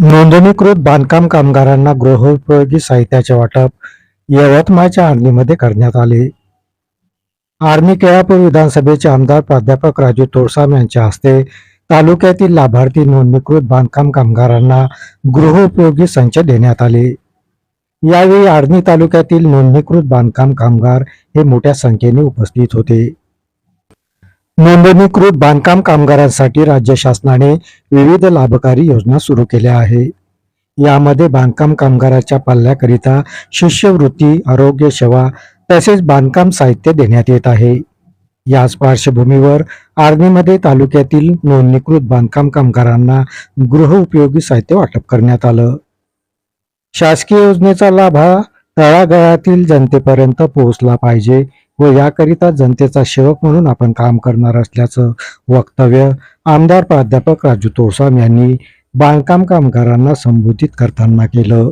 नोंदणीकृत बांधकाम कामगारांना गृहोपयोगी साहित्याचे वाटप यवतमाळच्या आर्णीमध्ये करण्यात आले. आर्णी केळापूर विधानसभेचे आमदार प्राध्यापक राजू तोडसाम यांच्या हस्ते तालुक्यातील लाभार्थी नोंदणीकृत बांधकाम कामगारांना गृहोपयोगी संच देण्यात आले. यावेळी आर्णी तालुक्यातील नोंदणीकृत बांधकाम कामगार हे मोठ्या संख्येने उपस्थित होते. नोंदणीकृत बांधकाम कामगारांसाठी राज्य शासनाने विविध लाभकारी योजना सुरू केल्या आहे. यामध्ये बांधकाम कामगाराच्या पाल्याकरिता शिष्यवृत्ती आरोग्य सेवा तसेच बांधकाम साहित्य देण्यात येत आहे. याच पार्श्वभूमीवर आर्मीमध्ये तालुक्यातील नोंदणीकृत बांधकाम कामगारांना गृहउपयोगी साहित्य वाटप करण्यात आलं. शासकीय योजनेचा लाभ हा तळागाळातील जनतेपर्यंत पोहोचला पाहिजे व याकरिता जनतेचा सेवक म्हणून आपण काम करणार असल्याचं वक्तव्य आमदार प्राध्यापक राजू तोळसाम यांनी बांधकाम कामगारांना संबोधित करताना केलं.